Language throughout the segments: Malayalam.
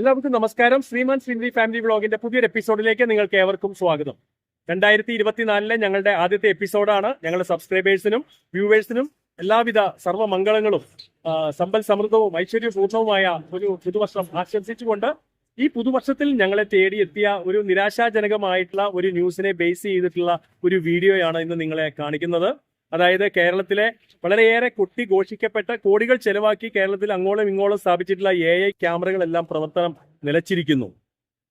എല്ലാവർക്കും നമസ്കാരം. ശ്രീമാൻ ശ്രീനിധി ഫാമിലി വ്ളോഗിന്റെ പുതിയൊരു എപ്പിസോഡിലേക്ക് നിങ്ങൾക്ക് ഏവർക്കും സ്വാഗതം. രണ്ടായിരത്തി ഇരുപത്തിനാലിലെ ഞങ്ങളുടെ ആദ്യത്തെ എപ്പിസോഡാണ്. ഞങ്ങളുടെ സബ്സ്ക്രൈബേഴ്സിനും വ്യൂവേഴ്സിനും എല്ലാവിധ സർവമംഗളങ്ങളും സമ്പൽ സമൃദ്ധവും ഐശ്വര്യപൂർണവുമായ ഒരു പുതുവർഷം ആശംസിച്ചുകൊണ്ട് ഈ പുതുവർഷത്തിൽ ഞങ്ങളെ തേടിയെത്തിയ ഒരു നിരാശാജനകമായിട്ടുള്ള ഒരു ന്യൂസിനെ ബേസ് ചെയ്തിട്ടുള്ള ഒരു വീഡിയോയാണ് ഇന്ന് നിങ്ങളെ കാണിക്കുന്നത്. അതായത് കേരളത്തിലെ വളരെയേറെ കുട്ടി ഘോഷിക്കപ്പെട്ട കോടികൾ ചെലവാക്കി കേരളത്തിൽ അങ്ങോളം ഇങ്ങോളം സ്ഥാപിച്ചിട്ടുള്ള എ ഐ ക്യാമറകളെല്ലാം പ്രവർത്തനം നിലച്ചിരിക്കുന്നു.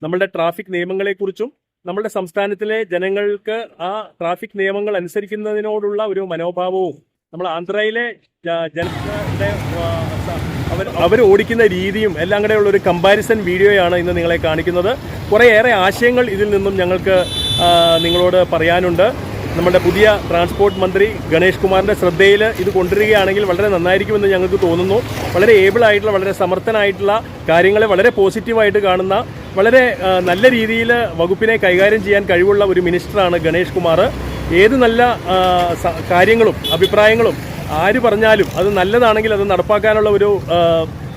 നമ്മളുടെ ട്രാഫിക് നിയമങ്ങളെക്കുറിച്ചും നമ്മുടെ സംസ്ഥാനത്തിലെ ജനങ്ങൾക്ക് ആ ട്രാഫിക് നിയമങ്ങൾ അനുസരിക്കുന്നതിനോടുള്ള ഒരു മനോഭാവവും നമ്മൾ ആന്ധ്രയിലെ ജനങ്ങളുടെ അവർ അവർ ഓടിക്കുന്ന രീതിയും എല്ലാം കൂടെ ഉള്ള ഒരു കമ്പാരിസൺ വീഡിയോയാണ് ഇന്ന് നിങ്ങളെ കാണിക്കുന്നത്. കുറേയേറെ ആശയങ്ങൾ ഇതിൽ നിന്നും ഞങ്ങൾക്ക് നിങ്ങളോട് പറയാനുണ്ട്. നമ്മുടെ പുതിയ ട്രാൻസ്പോർട്ട് മന്ത്രി ഗണേഷ് കുമാറിന്റെ ശ്രദ്ധയിൽ ഇത് കൊണ്ടുവരികയാണെങ്കിൽ വളരെ നന്നായിരിക്കുമെന്ന് ഞങ്ങൾക്ക് തോന്നുന്നു. വളരെ ഏബിൾ ആയിട്ടുള്ള വളരെ സമർത്ഥനായിട്ടുള്ള കാര്യങ്ങളെ വളരെ പോസിറ്റീവായിട്ട് കാണുന്ന വളരെ നല്ല രീതിയിൽ വകുപ്പിനെ കൈകാര്യം ചെയ്യാൻ കഴിവുള്ള ഒരു മിനിസ്റ്ററാണ് ഗണേഷ് കുമാർ. ഏത് നല്ല കാര്യങ്ങളും അഭിപ്രായങ്ങളും ആര് പറഞ്ഞാലും അത് നല്ലതാണെങ്കിൽ അത് നടപ്പാക്കാനുള്ള ഒരു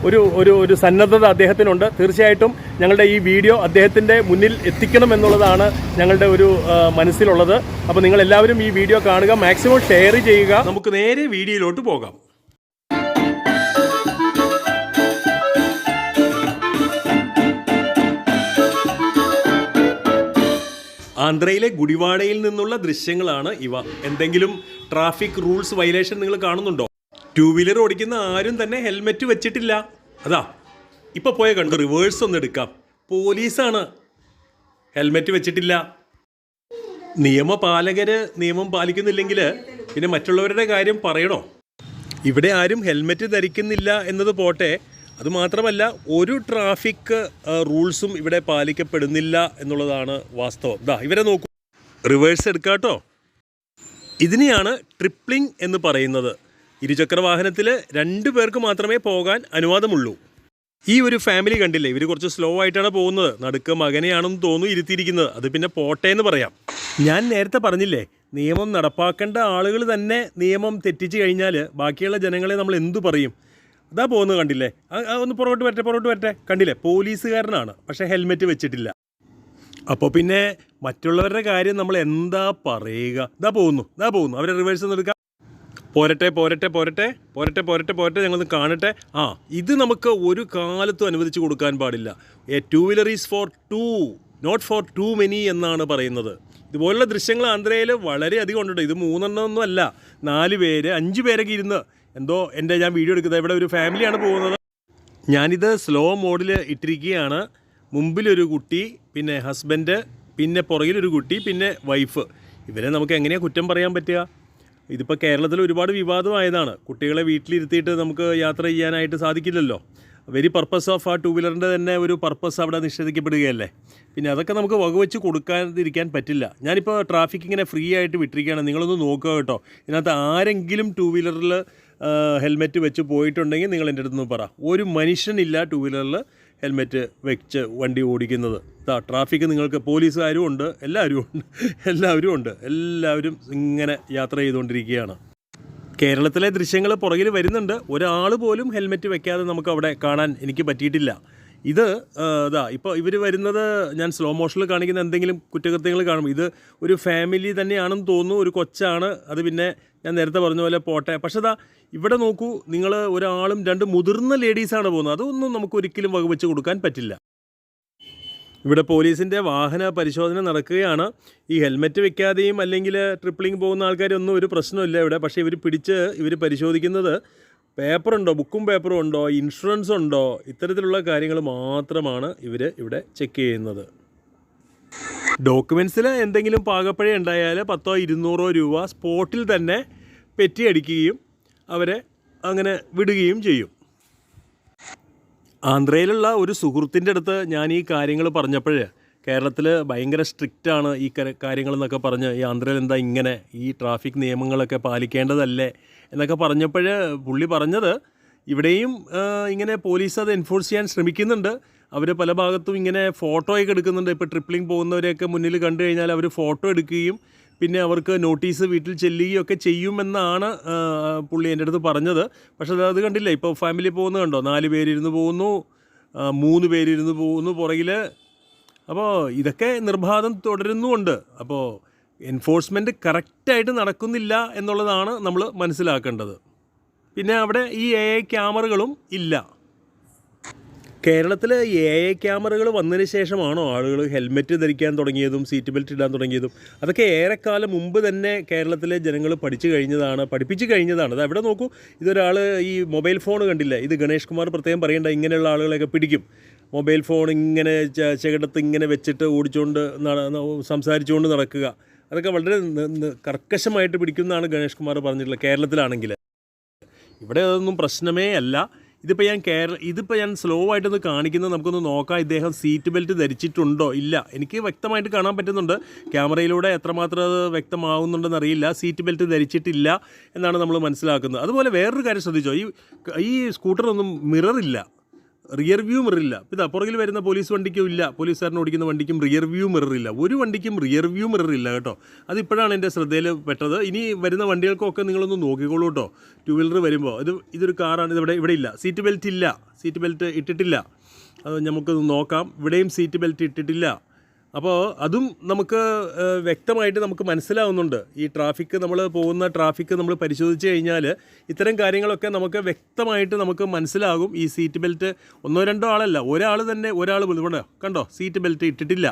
ഒരു ഒരു ഒരു സന്നദ്ധത അദ്ദേഹത്തിനുണ്ട്. തീർച്ചയായിട്ടും ഞങ്ങളുടെ ഈ വീഡിയോ അദ്ദേഹത്തിന്റെ മുന്നിൽ എത്തിക്കണം എന്നുള്ളതാണ് ഞങ്ങളുടെ ഒരു മനസ്സിലുള്ളത്. അപ്പോൾ നിങ്ങളെല്ലാവരും ഈ വീഡിയോ കാണുക മാക്സിമം ഷെയർ ചെയ്യുക. നമുക്ക് നേരെ വീഡിയോയിലോട്ട് പോകാം. ആന്ധ്രയിലെ ഗുഡിവാഡയിൽ നിന്നുള്ള ദൃശ്യങ്ങളാണ് ഇവ. എന്തെങ്കിലും ട്രാഫിക് റൂൾസ് വയലേഷൻ നിങ്ങൾ കാണുന്നുണ്ടോ? ടൂ വീലർ ഓടിക്കുന്ന ആരും തന്നെ ഹെൽമെറ്റ് വെച്ചിട്ടില്ല. അതാ ഇപ്പൊ പോയ കണ്ടു. റിവേഴ്സ് ഒന്ന് എടുക്കാം. പോലീസാണ് ഹെൽമെറ്റ് വെച്ചിട്ടില്ല. നിയമപാലകര് നിയമം പാലിക്കുന്നില്ലെങ്കിൽ പിന്നെ മറ്റുള്ളവരുടെ കാര്യം പറയണോ? ഇവിടെ ആരും ഹെൽമെറ്റ് ധരിക്കുന്നില്ല എന്നത് പോട്ടെ. അതുമാത്രമല്ല ഒരു ട്രാഫിക് റൂൾസും ഇവിടെ പാലിക്കപ്പെടുന്നില്ല എന്നുള്ളതാണ് വാസ്തവം. ദാ ഇവരെ നോക്കൂ. റിവേഴ്സ് എടുക്കാട്ടോ ഇതിനെയാണ് ട്രിപ്ലിംഗ് എന്ന് പറയുന്നത്. ഇരുചക്ര വാഹനത്തിൽ രണ്ടു പേർക്ക് മാത്രമേ പോകാൻ അനുവാദമുള്ളൂ. ഈ ഒരു ഫാമിലി കണ്ടില്ലേ? ഇവർ കുറച്ച് സ്ലോ ആയിട്ടാണ് പോകുന്നത്. നടുക്ക് മകനെയാണെന്ന് തോന്നുന്നു ഇരുത്തിയിരിക്കുന്നത്. അത് പിന്നെ പോട്ടെ എന്ന് പറയാം. ഞാൻ നേരത്തെ പറഞ്ഞില്ലേ നിയമം നടപ്പാക്കേണ്ട ആളുകൾ തന്നെ നിയമം തെറ്റിച്ച് കഴിഞ്ഞാൽ ബാക്കിയുള്ള ജനങ്ങളെ നമ്മൾ എന്തു പറയും? അതാ പോകുന്നത് കണ്ടില്ലേ? ഒന്ന് പുറകോട്ട് വരട്ടെ പുറകോട്ട് വരട്ടെ. കണ്ടില്ലേ? പോലീസുകാരനാണ്. പക്ഷേ ഹെൽമെറ്റ് വെച്ചിട്ടില്ല. അപ്പോൾ പിന്നെ മറ്റുള്ളവരുടെ കാര്യം നമ്മൾ എന്താ പറയുക? ഇതാ പോകുന്നു ഇതാ പോകുന്നു. അവരെ റിവേഴ്സ് എടുക്കാം. പോരട്ടെ പോരട്ടെ പോരട്ടെ പോരട്ടെ പോരട്ടെ പോരട്ടെ. ഞങ്ങളൊന്ന് കാണട്ടെ. ആ ഇത് നമുക്ക് ഒരു കാലത്തും അനുവദിച്ചു കൊടുക്കാൻ പാടില്ല. A two wheeler is for two not for too many എന്നാണ് പറയുന്നത്. ഇതുപോലുള്ള ദൃശ്യങ്ങൾ ആന്ധ്രയിൽ വളരെയധികം ഉണ്ട് ഇത് മൂന്നെണ്ണമൊന്നും അല്ല നാല് പേര് അഞ്ച് പേരൊക്കെ ഇരുന്ന് എന്തോ എന്റെ ഞാൻ വീഡിയോ എടുക്കുന്നത്. ഇവിടെ ഒരു ഫാമിലിയാണ് പോകുന്നത്. ഞാനിത് സ്ലോ മോഡിൽ ഇട്ടിരിക്കുകയാണ്. മുമ്പിലൊരു കുട്ടി പിന്നെ ഹസ്ബൻഡ് പിന്നെ പുറകിലൊരു കുട്ടി പിന്നെ വൈഫ് ഇവരെ നമുക്ക് എങ്ങനെയാണ് കുറ്റം പറയാൻ പറ്റുക? ഇതിപ്പോൾ കേരളത്തിൽ ഒരുപാട് വിവാദമായതാണ്. കുട്ടികളെ വീട്ടിലിരുത്തിയിട്ട് നമുക്ക് യാത്ര ചെയ്യാനായിട്ട് സാധിക്കില്ലല്ലോ. Very purpose of a two വീലറിന്റെ തന്നെ ഒരു പർപ്പസ് അവിടെ നിഷേധിക്കപ്പെടുകയല്ലേ? പിന്നെ അതൊക്കെ നമുക്ക് വകവെച്ച് കൊടുക്കാതിരിക്കാൻ പറ്റില്ല. ഞാനിപ്പോൾ ട്രാഫിക് ഇങ്ങനെ ഫ്രീ ആയിട്ട് വിട്ടിരിക്കുകയാണ്. നിങ്ങളൊന്ന് നോക്കുക കേട്ടോ. ഇതിനകത്ത് ആരെങ്കിലും ടു വീലറിൽ ഹെൽമെറ്റ് വെച്ച് പോയിട്ടുണ്ടെങ്കിൽ നിങ്ങൾ എന്റെ അടുത്ത് നിന്ന് പറ. ഒരു മനുഷ്യനില്ല ടൂ വീലറിൽ ഹെൽമെറ്റ് വെച്ച് വണ്ടി ഓടിക്കുന്നത്. ട്രാഫിക് നിങ്ങൾക്ക് പോലീസുകാരും ഉണ്ട് എല്ലാവരും ഉണ്ട് എല്ലാവരും ഉണ്ട്. എല്ലാവരും ഇങ്ങനെ യാത്ര ചെയ്തുകൊണ്ടിരിക്കുകയാണ്. കേരളത്തിലെ ദൃശ്യങ്ങൾ പുറകിൽ വരുന്നുണ്ട്. ഒരാൾ പോലും ഹെൽമെറ്റ് വെക്കാതെ നമുക്ക് അവിടെ കാണാൻ എനിക്ക് പറ്റിയിട്ടില്ല. ഇത് ഇതാ ഇപ്പോൾ ഇവർ വരുന്നത് ഞാൻ സ്ലോ മോഷനിൽ കാണിക്കുന്ന എന്തെങ്കിലും കുറ്റകൃത്യങ്ങൾ കാണും ഇത് ഒരു ഫാമിലി തന്നെയാണെന്ന് തോന്നുന്നു ഒരു കൊച്ചാണ്. അത് പിന്നെ ഞാൻ നേരത്തെ പറഞ്ഞ പോലെ പോട്ടെ. പക്ഷേ അതാ ഇവിടെ നോക്കൂ നിങ്ങൾ ഒരാളും രണ്ട് മുതിർന്ന ലേഡീസാണ് പോകുന്നത്. അതൊന്നും നമുക്ക് ഒരിക്കലും വകവെച്ച് കൊടുക്കാൻ പറ്റില്ല. ഇവിടെ പോലീസിന്റെ വാഹന പരിശോധന നടക്കുകയാണ്. ഈ ഹെൽമെറ്റ് വെക്കാതെയും അല്ലെങ്കിൽ ട്രിപ്പിളിങ് പോകുന്ന ആൾക്കാരൊന്നും ഒരു പ്രശ്നമില്ല ഇവിടെ. പക്ഷേ ഇവർ പിടിച്ച് ഇവർ പരിശോധിക്കുന്നത് പേപ്പറുണ്ടോ? ബുക്കും പേപ്പറും ഉണ്ടോ? ഇൻഷുറൻസ് ഉണ്ടോ? ഇത്തരത്തിലുള്ള കാര്യങ്ങൾ മാത്രമാണ് ഇവർ ഇവിടെ ചെക്ക് ചെയ്യുന്നത്. ഡോക്യുമെൻസിൽ എന്തെങ്കിലും പാകപ്പഴ ഉണ്ടായാൽ പത്തോ ഇരുന്നൂറോ രൂപ സ്പോട്ടിൽ തന്നെ പെറ്റി അടിക്കുകയും അവരെ അങ്ങനെ വിടുകയും ചെയ്യും. ആന്ധ്രയിലുള്ള ഒരു സുഹൃത്തിന്റെ അടുത്ത് ഞാൻ ഈ കാര്യങ്ങൾ പറഞ്ഞപ്പോൾ കേരളത്തിൽ ഭയങ്കര സ്ട്രിക്റ്റാണ് ഈ കര- കാര്യങ്ങളെന്നൊക്കെ പറഞ്ഞ് ഈ ആന്ധ്രയിൽ എന്താ ഇങ്ങനെ ഈ ട്രാഫിക് നിയമങ്ങളൊക്കെ പാലിക്കേണ്ടതല്ലേ? എന്നൊക്കെ പറഞ്ഞപ്പോൾ പുള്ളി പറഞ്ഞത് ഇവിടെയും ഇങ്ങനെ പോലീസ് അത് എൻഫോഴ്സ് ചെയ്യാൻ ശ്രമിക്കുന്നുണ്ട്. അവർ പല ഭാഗത്തും ഇങ്ങനെ ഫോട്ടോയൊക്കെ എടുക്കുന്നുണ്ട്. ഇപ്പോൾ ട്രിപ്പിളിങ് പോകുന്നവരെയൊക്കെ മുന്നിൽ കണ്ടു കഴിഞ്ഞാൽ അവർ ഫോട്ടോ എടുക്കുകയും പിന്നെ അവർക്ക് നോട്ടീസ് വീട്ടിൽ ചെല്ലുകയൊക്കെ ചെയ്യുമെന്നാണ് ആ, പുള്ളി എന്റെ അടുത്ത് പറഞ്ഞത്. പക്ഷേ അത് കണ്ടില്ല. ഇപ്പോൾ ഫാമിലി പോകുന്നത് കണ്ടോ? നാല് പേരിരുന്ന് പോകുന്നു മൂന്ന് പേരിരുന്ന് പോകുന്നു പുറകിൽ അപ്പോൾ ഇതൊക്കെ നിർബാധം തുടരുന്നുമുണ്ട്. അപ്പോൾ എൻഫോഴ്സ്മെന്റ് കറക്റ്റായിട്ട് നടക്കുന്നില്ല എന്നുള്ളതാണ് നമ്മൾ മനസ്സിലാക്കേണ്ടത്. പിന്നെ അവിടെ ഈ എ ഐ ക്യാമറകളും ഇല്ല. കേരളത്തിൽ എ ഐ ക്യാമറകൾ വന്നതിന് ശേഷമാണോ ആളുകൾ ഹെൽമെറ്റ് ധരിക്കാൻ തുടങ്ങിയതും സീറ്റ് ബെൽറ്റ് ഇടാൻ തുടങ്ങിയതും? അതൊക്കെ ഏറെക്കാലം മുമ്പ് തന്നെ കേരളത്തിലെ ജനങ്ങൾ പഠിച്ചു കഴിഞ്ഞതാണ് പഠിപ്പിച്ചു കഴിഞ്ഞതാണ്. അത് എവിടെ നോക്കൂ ഇതൊരാൾ ഈ മൊബൈൽ ഫോൺ കണ്ടില്ല? ഇത് ഗണേഷ് കുമാർ പ്രത്യേകം പറയേണ്ട ഇങ്ങനെയുള്ള ആളുകളെയൊക്കെ പിടിക്കും. മൊബൈൽ ഫോൺ ഇങ്ങനെ ചെകിടത്ത് ഇങ്ങനെ വെച്ചിട്ട് ഓടിച്ചുകൊണ്ട് സംസാരിച്ചുകൊണ്ട് നടക്കുക. അതൊക്കെ വളരെ കർക്കശമായിട്ട് പിടിക്കുന്നതാണ് ഗണേഷ് കുമാർ പറഞ്ഞിട്ടുള്ളത് കേരളത്തിലാണെങ്കിൽ. ഇവിടെ അതൊന്നും പ്രശ്നമേ അല്ല. ഇതിപ്പോൾ ഞാൻ കേരള ഇതിപ്പോൾ ഞാൻ സ്ലോ ആയിട്ടൊന്ന് കാണിക്കുന്നത് നമുക്കൊന്ന് നോക്കാം. ഇദ്ദേഹം സീറ്റ് ബെൽറ്റ് ധരിച്ചിട്ടുണ്ടോ? ഇല്ല. എനിക്ക് വ്യക്തമായിട്ട് കാണാൻ പറ്റുന്നുണ്ട്. ക്യാമറയിലൂടെ എത്രമാത്രം അത് വ്യക്തമാവുന്നുണ്ടെന്ന് അറിയില്ല സീറ്റ് ബെൽറ്റ് ധരിച്ചിട്ടില്ല എന്നാണ് നമ്മൾ മനസ്സിലാക്കുന്നത്. അതുപോലെ വേറൊരു കാര്യം ശ്രദ്ധിച്ചോ? ഈ ഈ സ്കൂട്ടറൊന്നും മിററില്ല റിയർ വ്യൂ മിറില്ല ഇതാ പുറകിൽ വരുന്ന പോലീസ് വണ്ടിക്കും ഇല്ല. പോലീസുകാരൻ ഓടിക്കുന്ന വണ്ടിക്കും റിയർ വ്യൂ മിറില്ല ഒരു വണ്ടിക്കും റിയർ വ്യൂ മിറില്ല കേട്ടോ. അതിപ്പോഴാണ് എന്റെ ശ്രദ്ധയിൽ പെട്ടത്. ഇനി വരുന്ന വണ്ടികൾക്കൊക്കെ നിങ്ങളൊന്ന് നോക്കിക്കോളൂ കേട്ടോ. ടു വീലർ വരുമ്പോൾ. ഇത് ഇതൊരു കാറാണ് ഇതിവിടെ ഇവിടെ ഇല്ല. സീറ്റ് ബെൽറ്റ് ഇല്ല. സീറ്റ് ബെൽറ്റ് ഇട്ടിട്ടില്ല. അത് നമുക്ക് നോക്കാം. ഇവിടെയും സീറ്റ് ബെൽറ്റ് ഇട്ടിട്ടില്ല. അപ്പോൾ അതും നമുക്ക് വ്യക്തമായിട്ട് നമുക്ക് മനസ്സിലാവുന്നുണ്ട്. ഈ ട്രാഫിക് നമ്മൾ പോകുന്ന ട്രാഫിക് നമ്മൾ പരിശോധിച്ച് കഴിഞ്ഞാൽ ഇത്തരം കാര്യങ്ങളൊക്കെ നമുക്ക് വ്യക്തമായിട്ട് നമുക്ക് മനസ്സിലാകും. ഈ സീറ്റ് ബെൽറ്റ് ഒന്നോ രണ്ടോ ആളല്ല ഒരാൾ തന്നെ ഒരാൾ ഇവിടെ കണ്ടോ? സീറ്റ് ബെൽറ്റ് ഇട്ടിട്ടില്ല.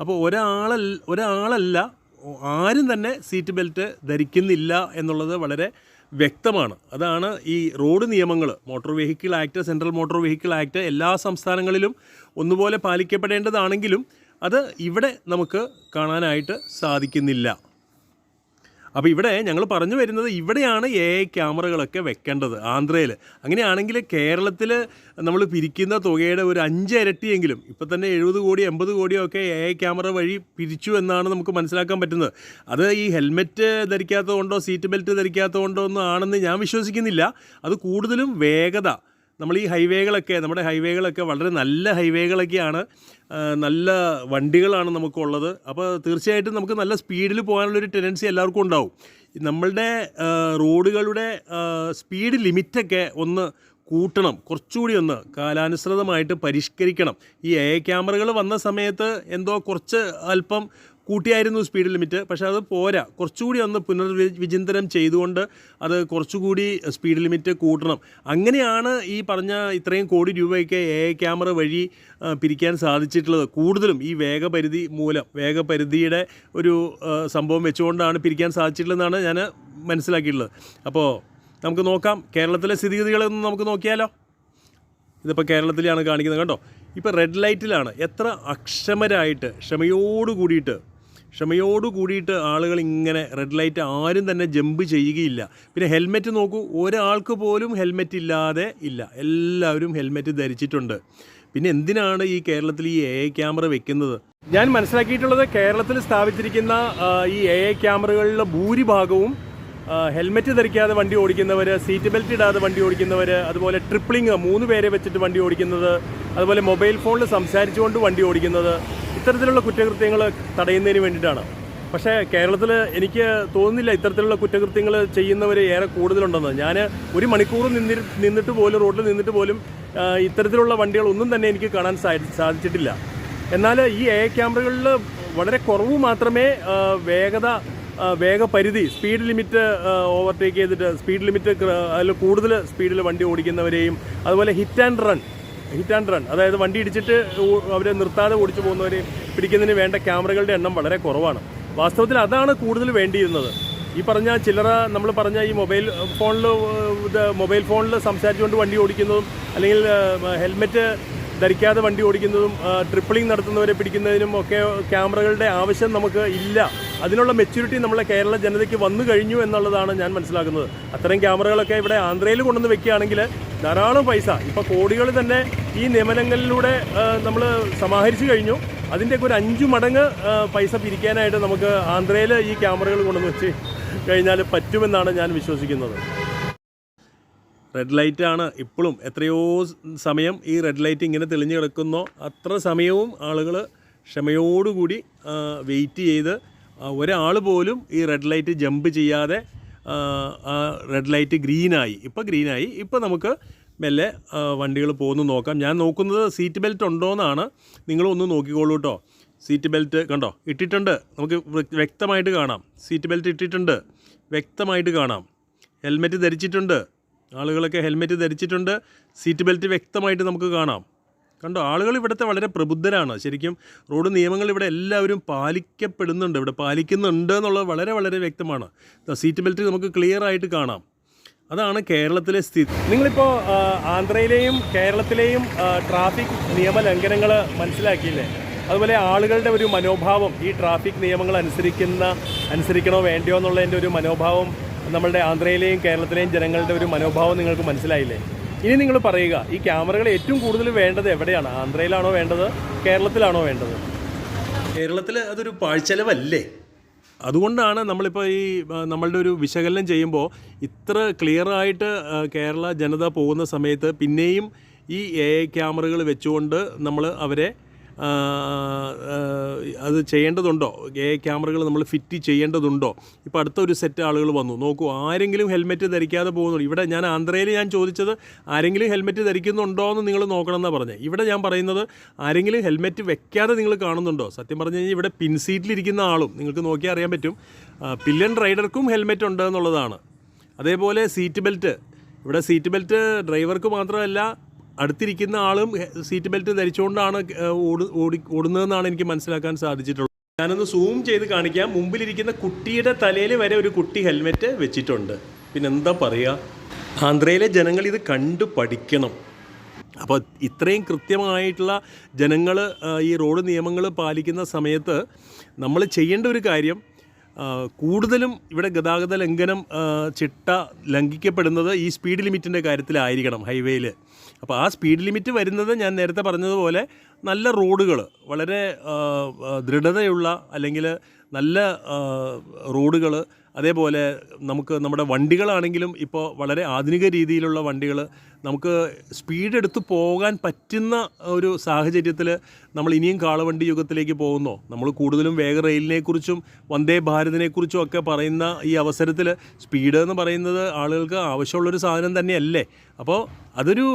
അപ്പോൾ ഒരാളല്ല ഒരാളല്ല ആരും തന്നെ സീറ്റ് ബെൽറ്റ് ധരിക്കുന്നില്ല എന്നുള്ളത് വളരെ വ്യക്തമാണ്. അതാണ് ഈ റോഡ് നിയമങ്ങൾ. Motor vehicle act central motor vehicle act എല്ലാ സംസ്ഥാനങ്ങളിലും ഒന്നുപോലെ പാലിക്കപ്പെടേണ്ടതാണെങ്കിലും അത് ഇവിടെ നമുക്ക് കാണാനായിട്ട് സാധിക്കുന്നില്ല. അപ്പോൾ ഇവിടെ ഞങ്ങൾ പറഞ്ഞു വരുന്നത് ഇവിടെയാണ് എ ഐ ക്യാമറകളൊക്കെ വെക്കേണ്ടത് ആന്ധ്രയിൽ അങ്ങനെയാണെങ്കിൽ കേരളത്തിൽ നമ്മൾ പിരിക്കുന്ന തുകയുടെ ഒരു അഞ്ചിരട്ടിയെങ്കിലും ഇപ്പം തന്നെ എഴുപത് കോടി എൺപത് കോടിയോ ഒക്കെ എ ഐ ക്യാമറ വഴി പിരിച്ചു എന്നാണ് നമുക്ക് മനസ്സിലാക്കാൻ പറ്റുന്നത്. അത് ഈ ഹെൽമെറ്റ് ധരിക്കാത്തതുകൊണ്ടോ സീറ്റ് ബെൽറ്റ് ധരിക്കാത്തതുകൊണ്ടോ ഒന്നും ആണെന്ന് ഞാൻ വിശ്വസിക്കുന്നില്ല. അത് കൂടുതലും വേഗത നമ്മൾ ഈ ഹൈവേകളൊക്കെ നമ്മുടെ ഹൈവേകളൊക്കെ വളരെ നല്ല ഹൈവേകളൊക്കെയാണ് നല്ല വണ്ടികളാണ് നമുക്കുള്ളത്. അപ്പോൾ തീർച്ചയായിട്ടും നമുക്ക് നല്ല സ്പീഡിൽ പോകാനുള്ളൊരു ടെൻഡൻസി എല്ലാവർക്കും ഉണ്ടാവും. നമ്മളുടെ റോഡുകളുടെ സ്പീഡ് ലിമിറ്റൊക്കെ ഒന്ന് കൂട്ടണം. കുറച്ചുകൂടി ഒന്ന് കാലാനുസൃതമായിട്ട് പരിഷ്കരിക്കണം. ഈ എ ക്യാമറകൾ വന്ന സമയത്ത് എന്തോ കുറച്ച് അല്പം കൂട്ടിയായിരുന്നു സ്പീഡ് ലിമിറ്റ് പക്ഷേ അത് പോരാ. കുറച്ചുകൂടി ഒന്ന് പുനർവിചിന്തനം ചെയ്തുകൊണ്ട് അത് കുറച്ചുകൂടി സ്പീഡ് ലിമിറ്റ് കൂട്ടണം. അങ്ങനെയാണ് ഈ പറഞ്ഞ ഇത്രയും കോടി രൂപയൊക്കെ എ ക്യാമറ വഴി പിരിക്കാൻ സാധിച്ചിട്ടുള്ളത്. കൂടുതലും ഈ വേഗപരിധി മൂലം വേഗപരിധിയുടെ ഒരു സംഭവം വെച്ചുകൊണ്ടാണ് പിരിക്കാൻ സാധിച്ചിട്ടുള്ളതെന്നാണ് ഞാൻ മനസ്സിലാക്കിയിട്ടുള്ളത്. അപ്പോൾ നമുക്ക് നോക്കാം. കേരളത്തിലെ സ്ഥിതിഗതികളൊന്നും നമുക്ക് നോക്കിയാലോ. ഇതിപ്പോൾ കേരളത്തിലാണ് കാണിക്കുന്നത് കേട്ടോ ഇപ്പോൾ റെഡ് ലൈറ്റിലാണ് എത്ര അക്ഷമരായിട്ട് ക്ഷമയോട് കൂടിയിട്ട് ക്ഷമയോട് കൂടിയിട്ട് ആളുകൾ ഇങ്ങനെ റെഡ് ലൈറ്റ് ആരും തന്നെ ജമ്പ് ചെയ്യുകയില്ല. പിന്നെ ഹെൽമെറ്റ് നോക്കൂ. ഒരാൾക്ക് പോലും ഹെൽമെറ്റ് ഇല്ലാതെ ഇല്ല. എല്ലാവരും ഹെൽമെറ്റ് ധരിച്ചിട്ടുണ്ട്. പിന്നെ എന്തിനാണ് ഈ കേരളത്തിൽ ഈ എ ക്യാമറ വെക്കുന്നത്? ഞാൻ മനസ്സിലാക്കിയിട്ടുള്ളത് കേരളത്തിൽ സ്ഥാപിച്ചിരിക്കുന്ന ഈ എ ക്യാമറകളുടെ ഭൂരിഭാഗവും ഹെൽമെറ്റ് ധരിക്കാതെ വണ്ടി ഓടിക്കുന്നവർ സീറ്റ് ബെൽറ്റ് ഇടാതെ വണ്ടി ഓടിക്കുന്നവർ അതുപോലെ ട്രിപ്പിളിങ് മൂന്ന് പേരെ വെച്ചിട്ട് വണ്ടി ഓടിക്കുന്നത് അതുപോലെ മൊബൈൽ ഫോണിൽ സംസാരിച്ചുകൊണ്ട് വണ്ടി ഓടിക്കുന്നത് ഇത്തരത്തിലുള്ള കുറ്റകൃത്യങ്ങൾ തടയുന്നതിന് വേണ്ടിയിട്ടാണ്. പക്ഷേ കേരളത്തിൽ എനിക്ക് തോന്നുന്നില്ല ഇത്തരത്തിലുള്ള കുറ്റകൃത്യങ്ങൾ ചെയ്യുന്നവർ ഏറെ കൂടുതലുണ്ടെന്ന്. ഞാൻ ഒരു മണിക്കൂർ നിന്നി നിന്നിട്ട് പോലും റോഡിൽ നിന്നിട്ട് പോലും ഇത്തരത്തിലുള്ള ഇത്തരത്തിലുള്ള വണ്ടികളൊന്നും തന്നെ എനിക്ക് കാണാൻ സാധിച്ചിട്ടില്ല. എന്നാൽ ഈ എ ക്യാമറകളിൽ വളരെ കുറവ് മാത്രമേ വേഗത വേഗപരിധി സ്പീഡ് ലിമിറ്റ് ഓവർടേക്ക് ചെയ്തിട്ട് സ്പീഡ് ലിമിറ്റ് അതിൽ കൂടുതൽ സ്പീഡിൽ വണ്ടി ഓടിക്കുന്നവരെയും അതുപോലെ hit and run hit and run അതായത് വണ്ടി ഇടിച്ചിട്ട് അവരെ നിർത്താതെ ഓടിച്ചു പോകുന്നവരെയും പിടിക്കുന്നതിന് വേണ്ട ക്യാമറകളുടെ എണ്ണം വളരെ കുറവാണ്. വാസ്തവത്തിൽ അതാണ് കൂടുതൽ വേണ്ടിയിരുന്നത്. ഈ പറഞ്ഞ ചില്ലറ നമ്മൾ പറഞ്ഞ ഈ മൊബൈൽ ഫോണിൽ മൊബൈൽ ഫോണിൽ സംസാരിച്ചുകൊണ്ട് വണ്ടി ഓടിക്കുന്നതും അല്ലെങ്കിൽ ഹെൽമെറ്റ് ധരിക്കാതെ വണ്ടി ഓടിക്കുന്നതും ട്രിപ്പിളിംഗ് നടത്തുന്നവരെ പിടിക്കുന്നതിനും ഒക്കെ ക്യാമറകളുടെ ആവശ്യം നമുക്ക് ഇല്ല. അതിനുള്ള മെച്യൂരിറ്റി നമ്മളെ കേരള ജനതയ്ക്ക് വന്നു കഴിഞ്ഞു എന്നുള്ളതാണ് ഞാൻ മനസ്സിലാക്കുന്നത്. അത്തരം ക്യാമറകളൊക്കെ ഇവിടെ ആന്ധ്രയിൽ കൊണ്ടുവന്ന് വെക്കുകയാണെങ്കിൽ ധാരാളം പൈസ. ഇപ്പോൾ കോടികൾ തന്നെ ഈ നിയമനങ്ങളിലൂടെ നമ്മൾ സമാഹരിച്ചു കഴിഞ്ഞു. അതിന്റെയൊക്കെ ഒരു അഞ്ചു മടങ്ങ് പൈസ പിരിക്കാനായിട്ട് നമുക്ക് ആന്ധ്രയിൽ ഈ ക്യാമറകൾ കൊണ്ടുവന്ന് വെച്ച് കഴിഞ്ഞാൽ പറ്റുമെന്നാണ് ഞാൻ വിശ്വസിക്കുന്നത്. റെഡ് ലൈറ്റ് ആണ് ഇപ്പോഴും. എത്രയോ സമയം ഈ റെഡ് ലൈറ്റ് ഇങ്ങനെ തെളിഞ്ഞു കിടക്കുന്നോ. അത്ര സമയവും ആളുകൾ ക്ഷമയോടുകൂടി വെയിറ്റ് ചെയ്ത് ഒരാൾ പോലും ഈ റെഡ് ലൈറ്റ് ജമ്പ് ചെയ്യാതെ റെഡ് ലൈറ്റ് ഗ്രീനായി ഇപ്പോൾ ഗ്രീനായി ഇപ്പോൾ നമുക്ക് മെല്ലെ വണ്ടികൾ പോകുന്നു നോക്കാം. ഞാൻ നോക്കുന്നത് സീറ്റ് ബെൽറ്റ് ഉണ്ടോ എന്നാണ് നിങ്ങളൊന്ന് നോക്കിക്കോളൂ കേട്ടോ സീറ്റ് ബെൽറ്റ് കണ്ടോ? ഇട്ടിട്ടുണ്ട്. നമുക്ക് വ്യക്തമായിട്ട് കാണാം. സീറ്റ് ബെൽറ്റ് ഇട്ടിട്ടുണ്ട്. വ്യക്തമായിട്ട് കാണാം. ഹെൽമെറ്റ് ധരിച്ചിട്ടുണ്ട്. ആളുകളൊക്കെ ഹെൽമെറ്റ് ധരിച്ചിട്ടുണ്ട്. സീറ്റ് ബെൽറ്റ് വ്യക്തമായിട്ട് നമുക്ക് കാണാം. കണ്ടോ ആളുകൾ ഇവിടുത്തെ വളരെ പ്രബുദ്ധരാണ്. ശരിക്കും റോഡ് നിയമങ്ങൾ ഇവിടെ എല്ലാവരും പാലിക്കപ്പെടുന്നുണ്ട്. ഇവിടെ പാലിക്കുന്നുണ്ട് എന്നുള്ളത് വളരെ വളരെ വ്യക്തമാണ്. സീറ്റ് ബെൽറ്റ് നമുക്ക് ക്ലിയർ ആയിട്ട് കാണാം. അതാണ് കേരളത്തിലെ സ്ഥിതി. നിങ്ങളിപ്പോൾ ആന്ധ്രയിലെയും കേരളത്തിലെയും ട്രാഫിക് നിയമ ലംഘനങ്ങൾ മനസ്സിലാക്കിയില്ലേ? അതുപോലെ ആളുകളുടെ ഒരു മനോഭാവം ഈ ട്രാഫിക് നിയമങ്ങൾ അനുസരിക്കുന്ന അനുസരിക്കണോ വേണ്ടയോ എന്നുള്ളതിന്റെ ഒരു മനോഭാവം നമ്മളുടെ ആന്ധ്രയിലെയും കേരളത്തിലെയും ജനങ്ങളുടെ ഒരു മനോഭാവം നിങ്ങൾക്ക് മനസ്സിലായില്ലേ? ഇനി നിങ്ങൾ പറയുക ഈ ക്യാമറകൾ ഏറ്റവും കൂടുതൽ വേണ്ടത് എവിടെയാണ്? ആന്ധ്രയിലാണോ വേണ്ടത്? കേരളത്തിലാണോ വേണ്ടത്? കേരളത്തിൽ അതൊരു പാഴ്ചെലവല്ലേ? അതുകൊണ്ടാണ് നമ്മളിപ്പോൾ ഈ നമ്മളുടെ ഒരു വിശകലനം ചെയ്യുമ്പോൾ ഇത്ര ക്ലിയറായിട്ട് കേരള ജനത പോകുന്ന സമയത്ത് പിന്നെയും ഈ എ ഐ ക്യാമറകൾ വെച്ചുകൊണ്ട് നമ്മൾ അവരെ അത് ചെയ്യേണ്ടതുണ്ടോ? എ ക്യാമറകൾ നമ്മൾ ഫിറ്റ് ചെയ്യേണ്ടതുണ്ടോ? ഇപ്പോൾ അടുത്ത ഒരു സെറ്റ് ആളുകൾ വന്നു. നോക്കൂ ആരെങ്കിലും ഹെൽമെറ്റ് ധരിക്കാതെ പോകുന്നുണ്ട്. ഇവിടെ ഞാൻ ആന്ധ്രയിൽ ഞാൻ ചോദിച്ചത് ആരെങ്കിലും ഹെൽമെറ്റ് ധരിക്കുന്നുണ്ടോ എന്ന് നിങ്ങൾ നോക്കണം എന്നാണ് പറഞ്ഞത്? ഇവിടെ ഞാൻ പറയുന്നത് ആരെങ്കിലും ഹെൽമെറ്റ് വെക്കാതെ നിങ്ങൾ കാണുന്നുണ്ടോ? സത്യം പറഞ്ഞു കഴിഞ്ഞാൽ ഇവിടെ പിൻ സീറ്റിലിരിക്കുന്ന ആളും നിങ്ങൾക്ക് നോക്കിയാൽ അറിയാൻ പറ്റും പില്ലൻ റൈഡർക്കും ഹെൽമെറ്റ് ഉണ്ട് എന്നുള്ളതാണ്. അതേപോലെ സീറ്റ് ബെൽറ്റ്. ഇവിടെ സീറ്റ് ബെൽറ്റ് ഡ്രൈവർക്ക് മാത്രമല്ല അടുത്തിരിക്കുന്ന ആളും സീറ്റ് ബെൽറ്റ് ധരിച്ചുകൊണ്ടാണ് ഓടി ഓട് ഓടി ഓടുന്നതെന്നാണ് എനിക്ക് മനസ്സിലാക്കാൻ സാധിച്ചിട്ടുള്ളത്. ഞാനൊന്ന് സൂം ചെയ്ത് കാണിക്കാം. മുമ്പിലിരിക്കുന്ന കുട്ടിയുടെ തലയിൽ വരെ ഒരു കുട്ടി ഹെൽമെറ്റ് വെച്ചിട്ടുണ്ട്. പിന്നെ എന്താ പറയുക ആന്ധ്രയിലെ ജനങ്ങൾ ഇത് കണ്ടു പഠിക്കണം. അപ്പോൾ ഇത്രയും കൃത്യമായിട്ടുള്ള ജനങ്ങൾ ഈ റോഡ് നിയമങ്ങൾ പാലിക്കുന്ന സമയത്ത് നമ്മൾ ചെയ്യേണ്ട ഒരു കാര്യം കൂടുതലും ഇവിടെ ഗതാഗത ലംഘനം ചിട്ട ലംഘിക്കപ്പെടുന്നത് ഈ സ്പീഡ് ലിമിറ്റിന്റെ കാര്യത്തിലായിരിക്കണം ഹൈവേയിൽ അപ്പോൾ ആ സ്പീഡ് ലിമിറ്റ് വരുന്നത് ഞാൻ നേരത്തെ പറഞ്ഞതുപോലെ നല്ല റോഡുകൾ വളരെ ദൃഢതയുള്ള അല്ലെങ്കിൽ നല്ല റോഡുകൾ അതേപോലെ നമുക്ക് നമ്മുടെ വണ്ടികളാണെങ്കിലും ഇപ്പോൾ വളരെ ആധുനിക രീതിയിലുള്ള വണ്ടികൾ നമുക്ക് സ്പീഡ് എടുത്ത് പോകാൻ പറ്റുന്ന ഒരു സാഹചര്യത്തിൽ നമ്മൾ ഇനിയും കാളവണ്ടി യുഗത്തിലേക്ക് പോകുന്നോ? നമ്മൾ കൂടുതലും വേഗ റെയിലിനെക്കുറിച്ചും വന്ദേ ഭാരതിനെക്കുറിച്ചും ഒക്കെ പറയുന്ന ഈ അവസരത്തിൽ സ്പീഡ് എന്ന് പറയുന്നത് ആളുകൾക്ക് ആവശ്യമുള്ളൊരു സാധനം തന്നെയല്ലേ? അപ്പോൾ അതൊരു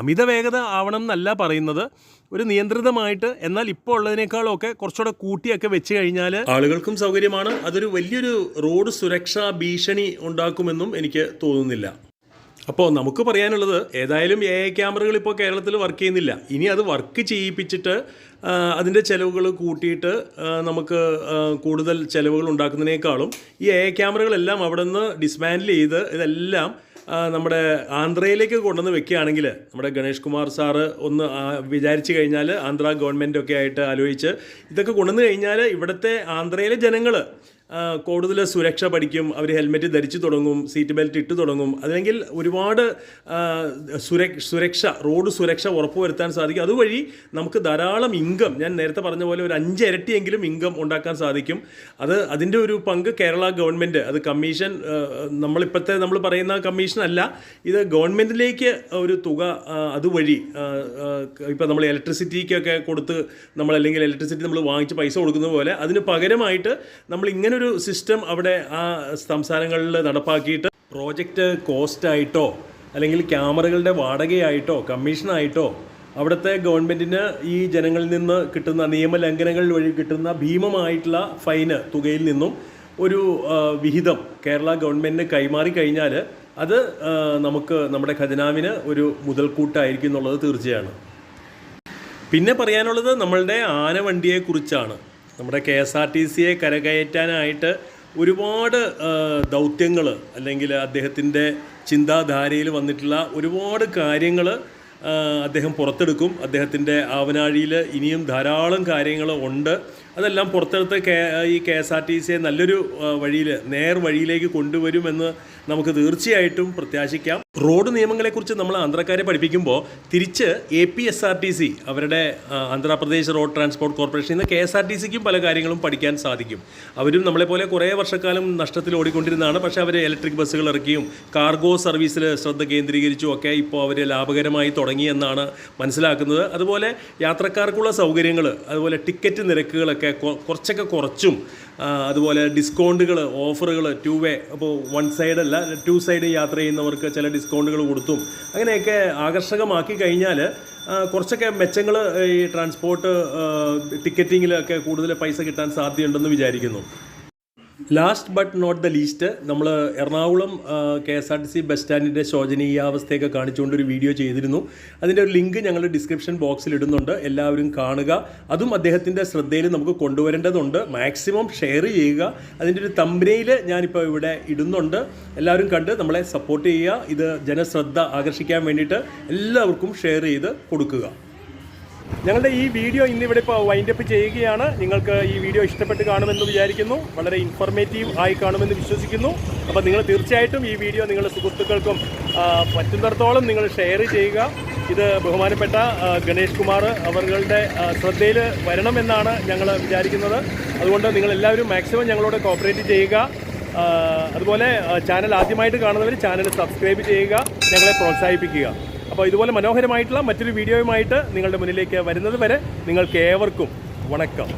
അമിത വേഗത ആവണം എന്നല്ല പറയുന്നത്. ഒരു നിയന്ത്രിതമായിട്ട് എന്നാൽ ഇപ്പോൾ ഉള്ളതിനേക്കാളൊക്കെ കുറച്ചുകൂടെ കൂട്ടിയൊക്കെ വെച്ച് കഴിഞ്ഞാൽ ആളുകൾക്കും സൗകര്യമാണ്. അതൊരു വലിയൊരു റോഡ് സുരക്ഷാ ഭീഷണി ഉണ്ടാക്കുമെന്നും എനിക്ക് തോന്നുന്നില്ല. അപ്പോൾ നമുക്ക് പറയാനുള്ളത് ഏതായാലും എ ഐ ക്യാമറകൾ ഇപ്പോൾ കേരളത്തിൽ വർക്ക് ചെയ്യുന്നില്ല. ഇനി അത് വർക്ക് ചെയ്യിപ്പിച്ചിട്ട് അതിന്റെ ചിലവുകൾ കൂട്ടിയിട്ട് നമുക്ക് കൂടുതൽ ചിലവുകൾ ഉണ്ടാക്കുന്നതിനേക്കാളും ഈ എ ഐ ക്യാമറകളെല്ലാം അവിടെ നിന്ന് ഡിസ്മാൻഡിൽ ചെയ്ത് ഇതെല്ലാം നമ്മുടെ ആന്ധ്രയിലേക്ക് കൊണ്ടുവന്ന് വെക്കുകയാണെങ്കിൽ നമ്മുടെ ഗണേഷ് കുമാർ സാറ് ഒന്ന് വിചാരിച്ചു കഴിഞ്ഞാൽ ആന്ധ്ര ഗവൺമെന്റൊക്കെ ആയിട്ട് ആലോചിച്ച് ഇതൊക്കെ കൊണ്ടുവന്ന് കഴിഞ്ഞാൽ ഇവിടുത്തെ ആന്ധ്രയിലെ ജനങ്ങൾ കൂടുതൽ സുരക്ഷ പഠിക്കും അവർ ഹെൽമെറ്റ് ധരിച്ചു തുടങ്ങും സീറ്റ് ബെൽറ്റ് ഇട്ട് തുടങ്ങും. അല്ലെങ്കിൽ ഒരുപാട് സുരക്ഷ റോഡ് സുരക്ഷ ഉറപ്പുവരുത്താൻ സാധിക്കും. അതുവഴി നമുക്ക് ധാരാളം ഇൻകം ഞാൻ നേരത്തെ പറഞ്ഞ പോലെ ഒരു അഞ്ച് ഇരട്ടിയെങ്കിലും ഇൻകം ഉണ്ടാക്കാൻ സാധിക്കും. അത് അതിന്റെ ഒരു പങ്ക് കേരള ഗവൺമെന്റ് അത് കമ്മീഷൻ നമ്മളിപ്പോഴത്തെ നമ്മൾ പറയുന്ന കമ്മീഷൻ അല്ല ഇത് ഗവൺമെന്റിലേക്ക് ഒരു തുക അതുവഴി ഇപ്പോൾ നമ്മൾ ഇലക്ട്രിസിറ്റിക്കൊക്കെ കൊടുത്ത് നമ്മൾ അല്ലെങ്കിൽ ഇലക്ട്രിസിറ്റി നമ്മൾ വാങ്ങിച്ച് പൈസ കൊടുക്കുന്ന പോലെ അതിന് പകരമായിട്ട് നമ്മൾ ഇങ്ങനൊരു സിസ്റ്റം അവിടെ ആ സംസ്ഥാനങ്ങളിൽ നടപ്പാക്കിയിട്ട് പ്രോജക്റ്റ് കോസ്റ്റ് ആയിട്ടോ അല്ലെങ്കിൽ ക്യാമറകളുടെ വാടകയായിട്ടോ കമ്മീഷനായിട്ടോ അവിടുത്തെ ഗവൺമെന്റിന് ഈ ജനങ്ങളിൽ നിന്ന് കിട്ടുന്ന നിയമലംഘനങ്ങൾ വഴി കിട്ടുന്ന ഭീമമായിട്ടുള്ള ഫൈന് തുകയിൽ നിന്നും ഒരു വിഹിതം കേരള ഗവൺമെന്റിന് കൈമാറി കഴിഞ്ഞാൽ അത് നമുക്ക് നമ്മുടെ ഖജനാവിന് ഒരു മുതൽക്കൂട്ടായിരിക്കും എന്നുള്ളത് തീർച്ചയാണ്. പിന്നെ പറയാനുള്ളത് നമ്മളുടെ ആനവണ്ടിയെക്കുറിച്ചാണ്. നമ്മുടെ കെ എസ് ആർ ടി സിയെ കരകയറ്റാനായിട്ട് ഒരുപാട് ദൗത്യങ്ങൾ അല്ലെങ്കിൽ അദ്ദേഹത്തിന്റെ ചിന്താധാരയിൽ വന്നിട്ടുള്ള ഒരുപാട് കാര്യങ്ങൾ അദ്ദേഹം പുറത്തെടുക്കും. അദ്ദേഹത്തിന്റെ ആവനാഴിയിൽ ഇനിയും ധാരാളം കാര്യങ്ങൾ ഉണ്ട്. അതെല്ലാം പുറത്തെടുത്ത് ഈ കെ എസ് ആർ ടി സിയെ നല്ലൊരു വഴിയിൽ നേർ വഴിയിലേക്ക് കൊണ്ടുവരുമെന്ന് നമുക്ക് തീർച്ചയായിട്ടും പ്രത്യാശിക്കാം. റോഡ് നിയമങ്ങളെക്കുറിച്ച് നമ്മൾ ആന്ധ്രക്കാരെ പഠിപ്പിക്കുമ്പോൾ തിരിച്ച് A P S R T C അവരുടെ ആന്ധ്രാപ്രദേശ് റോഡ് ട്രാൻസ്പോർട്ട് കോർപ്പറേഷനിൽ നിന്ന് കെ എസ് ആർ ടി സിക്കും പല കാര്യങ്ങളും പഠിക്കാൻ സാധിക്കും. അവരും നമ്മളെപ്പോലെ കുറേ വർഷക്കാലം നഷ്ടത്തിൽ ഓടിക്കൊണ്ടിരുന്നതാണ്. പക്ഷേ അവർ ഇലക്ട്രിക് ബസ്സുകൾ ഇറക്കിയും കാർഗോ സർവീസിൽ ശ്രദ്ധ കേന്ദ്രീകരിച്ചും ഒക്കെ ഇപ്പോൾ അവർ ലാഭകരമായി തുടങ്ങി തുടങ്ങിയെന്നാണ് മനസ്സിലാക്കുന്നത്. അതുപോലെ യാത്രക്കാർക്കുള്ള സൗകര്യങ്ങൾ അതുപോലെ ടിക്കറ്റ് നിരക്കുകളൊക്കെ കുറച്ചൊക്കെ കുറച്ചും അതുപോലെ ഡിസ്കൗണ്ടുകൾ ഓഫറുകൾ ടു വേ അപ്പോൾ വൺ സൈഡ് അല്ല ടു സൈഡ് യാത്ര ചെയ്യുന്നവർക്ക് ചില ഡിസ്കൗണ്ടുകൾ കൊടുത്തും. അങ്ങനെയൊക്കെ ആകർഷകമാക്കി കഴിഞ്ഞാൽ കുറച്ചൊക്കെ മെച്ചങ്ങൾ ഈ ട്രാൻസ്പോർട്ട് ടിക്കറ്റിങ്ങിലൊക്കെ കൂടുതൽ പൈസ കിട്ടാൻ സാധ്യതയുണ്ടെന്ന് വിചാരിക്കുന്നു. Last but not the least നമ്മൾ Ernakulam K S R T C bus സ്റ്റാൻഡിന്റെ ശോചനീയാവസ്ഥയൊക്കെ കാണിച്ചുകൊണ്ട് ഒരു വീഡിയോ ചെയ്തിരുന്നു. അതിന്റെ ഒരു ലിങ്ക് ഞങ്ങൾ ഡിസ്ക്രിപ്ഷൻ ബോക്സിൽ ഇടുന്നുണ്ട്. എല്ലാവരും കാണുക. അതും അദ്ദേഹത്തിന്റെ ശ്രദ്ധയിൽ നമുക്ക് കൊണ്ടുവരേണ്ടതുണ്ട്. മാക്സിമം ഷെയർ ചെയ്യുക. അതിന്റെ ഒരു തമ്പനയിൽ ഞാനിപ്പോൾ ഇവിടെ ഇടുന്നുണ്ട്. എല്ലാവരും കണ്ട് നമ്മളെ സപ്പോർട്ട് ചെയ്യുക. ഇത് ജനശ്രദ്ധ ആകർഷിക്കാൻ വേണ്ടിയിട്ട് എല്ലാവർക്കും ഷെയർ ചെയ്ത് കൊടുക്കുക. ഞങ്ങളുടെ ഈ വീഡിയോ ഇന്നിവിടെ ഇപ്പോൾ വൈൻഡപ്പ് ചെയ്യുകയാണ്. നിങ്ങൾക്ക് ഈ വീഡിയോ ഇഷ്ടപ്പെട്ട് കാണുമെന്ന് വിചാരിക്കുന്നു. വളരെ ഇൻഫർമേറ്റീവ് ആയി കാണുമെന്ന് വിശ്വസിക്കുന്നു. അപ്പോൾ നിങ്ങൾ തീർച്ചയായിട്ടും ഈ വീഡിയോ നിങ്ങളുടെ സുഹൃത്തുക്കൾക്കും പറ്റുന്നിടത്തോളം നിങ്ങൾ ഷെയർ ചെയ്യുക. ഇത് ബഹുമാനപ്പെട്ട ഗണേഷ് കുമാർ അവരുടെ ശ്രദ്ധയിൽ വരണമെന്നാണ് ഞങ്ങൾ വിചാരിക്കുന്നത്. അതുകൊണ്ട് നിങ്ങളെല്ലാവരും മാക്സിമം ഞങ്ങളോട് കോപ്പറേറ്റ് ചെയ്യുക. അതുപോലെ ചാനൽ ആദ്യമായിട്ട് കാണുന്നവർ ചാനൽ സബ്സ്ക്രൈബ് ചെയ്യുക. ഞങ്ങളെ പ്രോത്സാഹിപ്പിക്കുക. അപ്പോൾ ഇതുപോലെ മനോഹരമായിട്ടുള്ള മറ്റൊരു വീഡിയോയുമായിട്ട് നിങ്ങളുടെ മുന്നിലേക്ക് വരുന്നത് വരെ നിങ്ങൾക്ക് ഏവർക്കും വണക്കം.